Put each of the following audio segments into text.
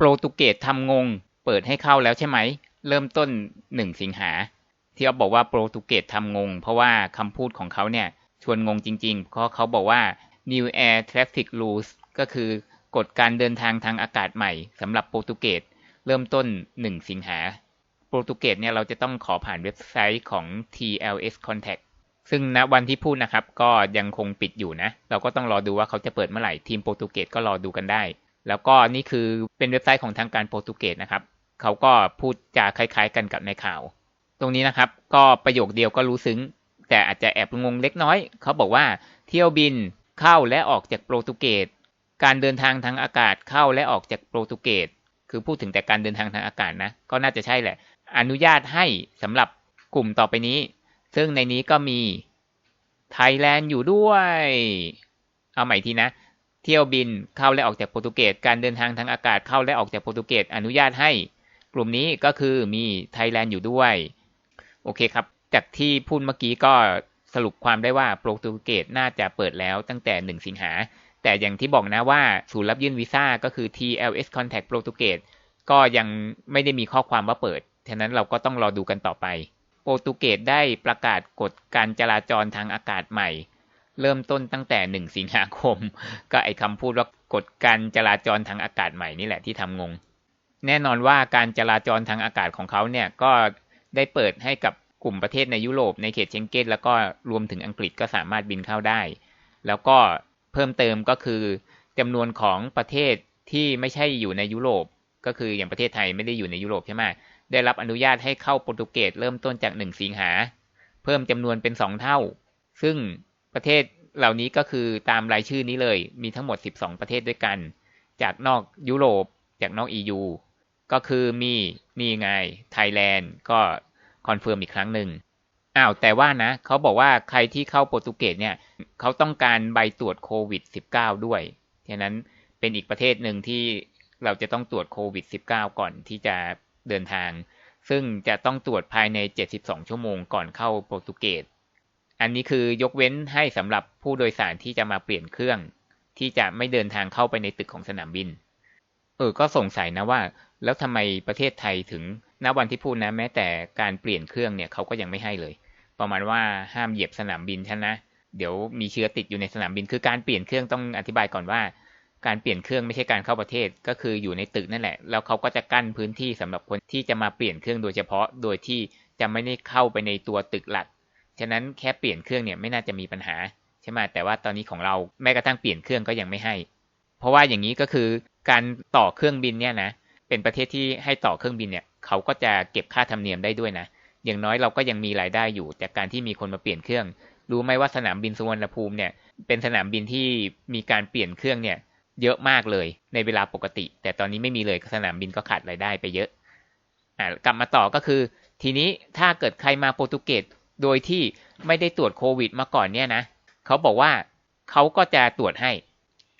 โปรตุเกสทำงง เปิดให้เข้าแล้วใช่ไหม เริ่มต้น1สิงหา ที่เขาบอกว่าโปรตุเกสทำงง เพราะว่าคำพูดของเขาเนี่ยชวนงงจริงๆ เพราะเขาบอกว่า New Air Traffic Rules ก็คือกฎการเดินทางทางอากาศใหม่สำหรับโปรตุเกสเริ่มต้น 1 สิงหา โปรตุเกสเนี่ยเราจะต้องขอผ่านเว็บไซต์ของ TLS Contact ซึ่งณวันที่พูดนะครับก็ยังคงปิดอยู่นะ เราก็ต้องรอดูว่าเขาจะเปิดเมื่อไหร่ ทีมโปรตุเกสก็รอดูกันได้ แล้วก็นี่คือเป็นเว็บไซต์ของทางการโปรตุเกสนะครับ เขาก็พูดจาคล้ายๆกันกับในข่าว ตรงนี้นะครับก็ประโยคเดียวก็รู้ซึ้ง แต่อาจจะแอบงงเล็กน้อย เขาบอกว่าเที่ยวบินเข้าและออกจากโปรตุเกส การเดินทางทางอากาศเข้าและออกจากโปรตุเกส คือพูดถึงแต่การเดินทางทางอากาศนะ ก็น่าจะใช่แหละ อนุญาตให้สำหรับกลุ่มต่อไปนี้ ซึ่งในนี้ก็มีไทยแลนด์อยู่ด้วย เอาใหม่ทีนะ เที่ยวบินเข้าและออกจากโปรตุเกส การเดินทางทางอากาศเข้าและออกจากโปรตุเกสอนุญาตให้ กลุ่มนี้ก็คือมีไทยแลนด์อยู่ด้วย โอเคครับ จากที่พูดเมื่อกี้ก็สรุปความได้ว่าโปรตุเกสน่าจะเปิดแล้วตั้งแต่ 1 สิงหา แต่อย่างที่บอกนะว่าศูนย์รับยื่นวีซ่าก็คือ TLS Contact โปรตุเกสก็ยังไม่ได้มีข้อความว่าเปิด ฉะนั้นเราก็ต้องรอดูกันต่อไป โปรตุเกสได้ประกาศกฎการจราจรทางอากาศใหม่ เริ่มต้นตั้งแต่1สิงหาคม ก็ไอคำพูดว่ากฎการจราจรทางอากาศใหม่นี่แหละที่ทำงง แน่นอนว่าการจราจรทางอากาศของเขาเนี่ยก็ได้เปิดให้กับกลุ่มประเทศในยุโรปในเขตเชงเก้นแล้วก็รวมถึงอังกฤษก็สามารถบินเข้าได้ แล้วก็เพิ่มเติมก็คือจำนวนของประเทศที่ไม่ใช่อยู่ในยุโรป ก็คืออย่างประเทศไทยไม่ได้อยู่ในยุโรปใช่ไหมได้รับอนุญาตให้เข้าโปรตุเกสเริ่มต้นจาก 1 สิงหา เพิ่มจำนวนเป็น 2 เท่า ซึ่ง ประเทศเหล่านี้ก็คือตามรายชื่อนี้เลย มีทั้งหมด 12 ประเทศด้วยกัน จากนอกยุโรป จากนอก EU ก็คือมีนี่ไงไทยแลนด์ก็คอนเฟิร์มอีกครั้งหนึ่งอ้าวแต่ว่านะเขาบอกว่าใครที่เข้าโปรตุเกสเนี่ยเขาต้องการใบตรวจโควิด -19 ด้วยฉะนั้นเป็นอีกประเทศหนึ่งที่เราจะต้องตรวจโควิด -19 ก่อนที่จะเดินทาง ซึ่งจะต้องตรวจภายใน 72 ชั่วโมงก่อนเข้าโปรตุเกส อันนี้คือยกเว้นให้สำหรับผู้โดยสารที่จะมาเปลี่ยนเครื่อง ที่จะไม่เดินทางเข้าไปในตึกของสนามบิน เออ ก็สงสัยนะว่า แล้วทำไมประเทศไทยถึงณวันที่พูดนะแม้แต่การเปลี่ยนเครื่องเนี่ยเขาก็ยังไม่ให้เลย ประมาณว่าห้ามเหยียบสนามบินฉันนะ เดี๋ยวมีเชื้อติดอยู่ในสนามบิน คือการเปลี่ยนเครื่องต้องอธิบายก่อนว่า การเปลี่ยนเครื่องไม่ใช่การเข้าประเทศ ก็คืออยู่ในตึกนั่นแหละ แล้วเขาก็จะกั้นพื้นที่สำหรับคนที่จะมาเปลี่ยนเครื่องโดยเฉพาะ โดยที่จะไม่ได้เข้าไปในตัวตึกหลัก ฉะนั้นแค่เปลี่ยนเครื่องเนี่ยไม่น่าจะมีปัญหาใช่ไหมแต่ว่าตอนนี้ของเราแม้กระทั่งเปลี่ยนเครื่องก็ยังไม่ให้ เพราะว่าอย่างนี้ก็คือการต่อเครื่องบินเนี่ยนะเป็นประเทศที่ให้ต่อเครื่องบินเนี่ยเขาก็จะเก็บค่าธรรมเนียมได้ด้วยนะ อย่างน้อยเราก็ยังมีรายได้อยู่จากการที่มีคนมาเปลี่ยนเครื่อง รู้ไหมว่าสนามบินสุวรรณภูมิเนี่ยเป็นสนามบินที่มีการเปลี่ยนเครื่องเนี่ยเยอะมากเลยในเวลาปกติ แต่ตอนนี้ไม่มีเลยสนามบินก็ขาดรายได้ไปเยอะอ่ากลับมาต่อก็คือ ทีนี้ถ้าเกิดใครมาโปรตุเกส โดยที่ไม่ได้ตรวจโควิดมาก่อนเนี่ยนะเขาบอกว่าเขาก็จะตรวจให้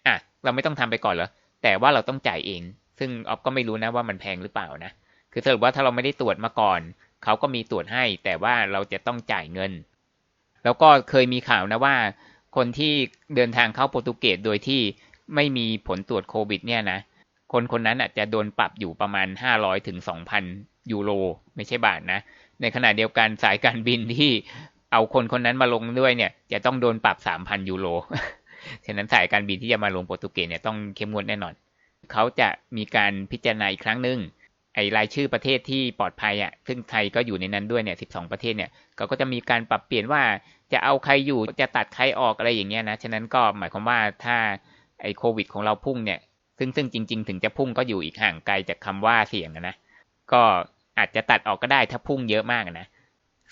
อะเราไม่ต้องทำไปก่อนเหรอแต่ว่าเราต้องจ่ายเอง ซึ่งออฟก็ไม่รู้นะว่ามันแพงหรือเปล่านะคือสรุปว่าถ้าเราไม่ได้ตรวจมาก่อนเขาก็มีตรวจให้ แต่ว่าเราจะต้องจ่ายเงิน แล้วก็เคยมีข่าวนะว่า คนที่เดินทางเข้าโปรตุเกสโดยที่ไม่มีผลตรวจโควิด เนี่ยนะคนคนนั้นอาจจะโดนปรับอยู่ประมาณ 500ถึง2,000 ยูโร ไม่ใช่บาทนะ ในขณะเดียวกันสายการบินที่เอาคนคนนั้นมาลงด้วยเนี่ย จะต้องโดนปรับ3,000ยูโร ฉะนั้นสายการบินที่จะมาลงโปรตุเกสเนี่ยต้องเข้มงวดแน่นอน เขาจะมีการพิจารณาอีกครั้งหนึ่งไอ้รายชื่อประเทศที่ปลอดภัยอะ ซึ่งไทยก็อยู่ในนั้นด้วยเนี่ย12ประเทศเนี่ยเขาก็จะมีการปรับเปลี่ยนว่าจะเอาใครอยู่จะตัดใครออกอะไรอย่างเงี้ยนะ ฉะนั้นก็หมายความว่าถ้าไอ้โควิด ของเราพุ่งเนี่ย ซึ่งซึ่งจริง ๆ ถึงจะพุ่งก็อยู่อีกห่างไกลจากคำว่าเสี่ยงนะ ก็ อาจจะตัดออกก็ได้ถ้าพุ่งเยอะมากนะ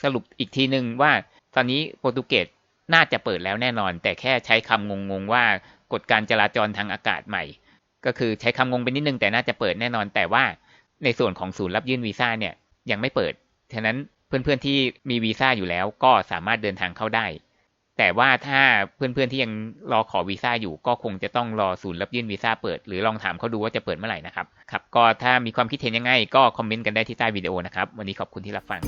สรุปอีกทีหนึ่งว่าตอนนี้โปรตุเกสน่าจะเปิดแล้วแน่นอน แต่แค่ใช้คำงงๆว่ากฎการจราจรทางอากาศใหม่ ก็คือใช้คำงงไปนิดนึงแต่น่าจะเปิดแน่นอน แต่ว่าในส่วนของศูนย์รับยื่นวีซ่าเนี่ยยังไม่เปิด ฉะนั้นเพื่อนๆที่มีวีซ่าอยู่แล้วก็สามารถเดินทางเข้าได้ แต่ว่าถ้าเพื่อนๆที่ยังรอขอวีซ่าอยู่ก็คงจะต้องรอศูนย์รับยื่นวีซ่าเปิดหรือลองถามเขาดูว่าจะเปิดเมื่อไหร่นะครับครับก็ถ้ามีความคิดเห็นยังไงก็คอมเมนต์กันได้ที่ใต้วิดีโอนะครับ วันนี้ขอบคุณที่รับฟัง